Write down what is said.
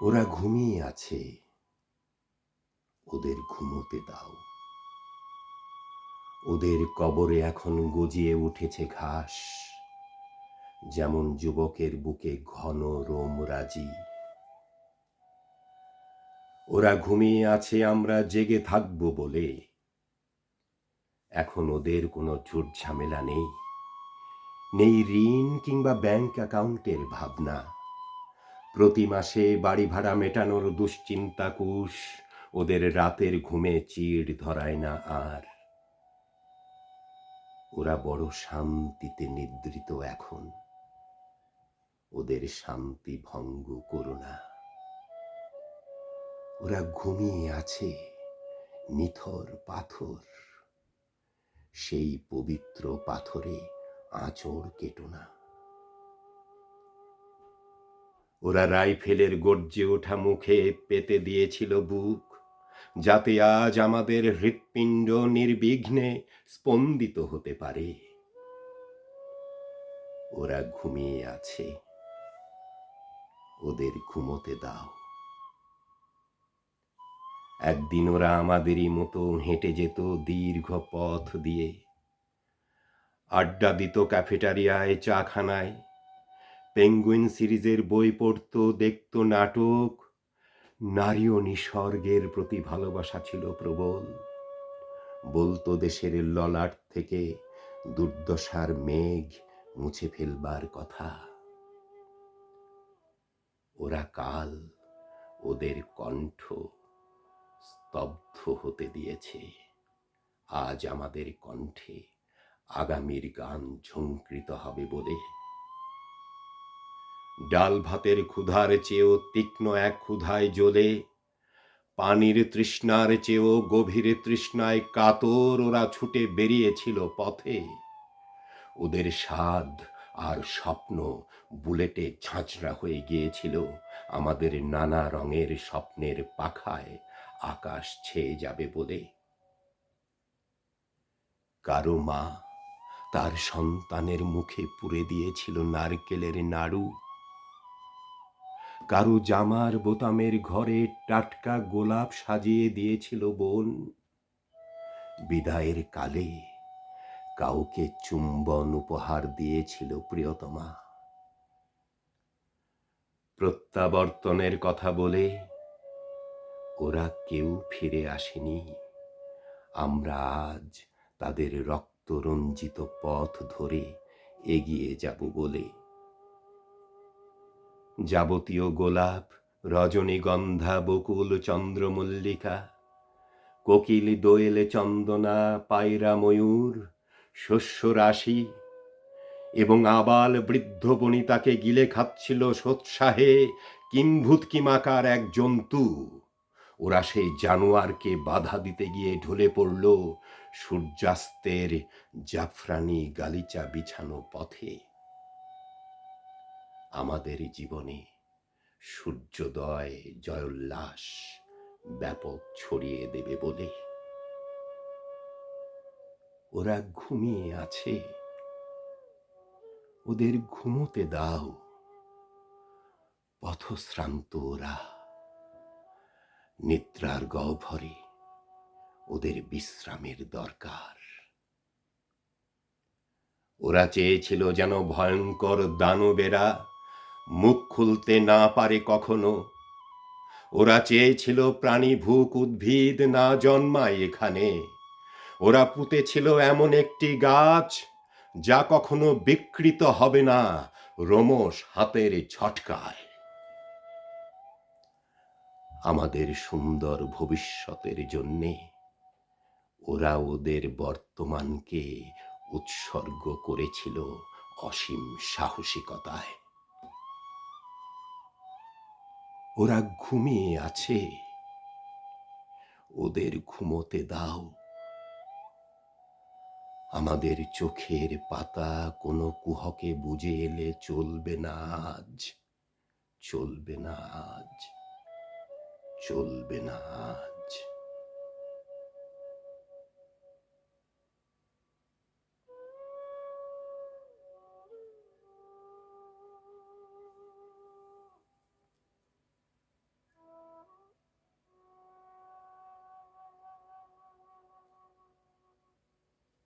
ওরা ঘুমিয়ে আছে। ওদের ঘুমোতে দাও। ওদের কবরে এখন গজিয়ে উঠেছে ঘাস। যেমন যুবকের বুকে ঘন রোম রাজি। ওরা ঘুমিয়ে আছে, আমরা জেগে থাকব বলে। এখন ওদের কোনো ঝুট ঝামেলা নেই। নেই ঋণ কিংবা ব্যাংক অ্যাকাউন্টের ভাবনা। প্রতি মাসে বাড়ি ভাড়া মেটানোর দুশ্চিন্তা কুশ, ওদের রাতের ঘুমে চিড় ধরায় না আর। ওরা বড় শান্তিতে নিদ্রিত এখন। ওদের শান্তি ভঙ্গ করো না। ওরা ঘুমিয়ে আছে, নিথর পাথর। সেই পবিত্র পাথরে আঁচড় কেটো না। ওরা রাইফেলের গর্জে ওঠা মুখে পেতে দিয়েছিল বুক, যাতে আজ আমাদের হৃৎপিণ্ড নির্বিঘ্নে স্পন্দিত হতে পারে। ওরা ঘুমিয়ে আছে। ওদের ঘুমোতে দাও। একদিন ওরা আমাদেরই মতো হেঁটে যেত দীর্ঘ পথ দিয়ে। আড্ডা দিত ক্যাফেটারিয়ায়, চাখানায় পেঙ্গুইন সিরিজের বই পড়ত, দেখত নাটক। নারী ও নিসর্গের প্রতি ভালোবাসা ছিল প্রবল। বলতো দেশের ললাট থেকে দুর্দশার মেঘ মুছে ফেলবার কথা। ওরা কাল ওদের কণ্ঠ স্তব্ধ হতে দিয়েছে। আজ আমাদের কণ্ঠে আগামীর গান ঝঙ্কৃত হবে বলে ডাল ভাতের ক্ষুধার চেয়েও তীক্ষ্ণ এক ক্ষুধায় জ্বলে, পানির তৃষ্ণার চেয়েও গভীর তৃষ্ণায় কাতর ওরা ছুটে বেরিয়েছিল পথে। ওদের স্বাদ আর স্বপ্ন বুলেটে ঝাঁঝরা হয়ে গিয়েছিল আমাদের নানা রঙের স্বপ্নের পাখায়, আকাশ ছেয়ে যাবে বলে। কারও মা তার সন্তানের মুখে পুরে দিয়েছিল নারকেলের নাড়ু। কারও জামার বোতামের ঘরে টাটকা গোলাপ সাজিয়ে দিয়েছিল বোন। বিদায়ের কালে কাউকে চুম্বন উপহার দিয়েছিল প্রিয়তমা। প্রত্যাবর্তনের কথা বলে ওরা কেউ ফিরে আসেনি। আমরা আজ তাদের রক্তরঞ্জিত পথ ধরে এগিয়ে যাব বলে যাবতীয় গোলাপ, রজনীগন্ধা, বকুল, চন্দ্রমল্লিকা, কোকিল, দোয়েলে, চন্দনা, পায়রা, ময়ূর, শস্য রাশি এবং আবাল বৃদ্ধ বনিতাকে গিলে খাচ্ছিল সোৎসাহে কিম্ভূতকিমাকার এক জন্তু। ওরা সেই জানোয়ারকে বাধা দিতে গিয়ে ঢলে পড়ল সূর্যাস্তের জাফরানি গালিচা বিছানো পথে। আমাদের জীবনে সূর্যোদয়, জয়োল্লাস ব্যাপক ছড়িয়ে দেবে বলে। ওরা ঘুমিয়ে আছে। ওদের ঘুমোতে দাও। পথশ্রান্ত ওরা। নিদ্রার গহ্বরে ওদের বিশ্রামের দরকার। ওরা চেয়েছিল যেন ভয়ঙ্কর দানবেরা মুখ খুলতে না পারে কখনো। ওরা চেয়েছিল প্রাণী ভূক উদ্ভিদ না জন্মায় এখানে। ওরা পুঁতেছিল এমন একটি গাছ যা কখনো বিকৃত হবে না রোমস হাতের ছটকায়। আমাদের সুন্দর ভবিষ্যতের জন্যে ওরা ওদের বর্তমানকে উৎসর্গ করেছিল অসীম সাহসিকতায়। ওরা ঘুমিয়ে আছে। ওদের ঘুমোতে দাও। আমাদের চোখের পাতা কোনো কুহকে বুঝে এলে চলবে না আজ। চলবে না আজ। চলবে না আজ।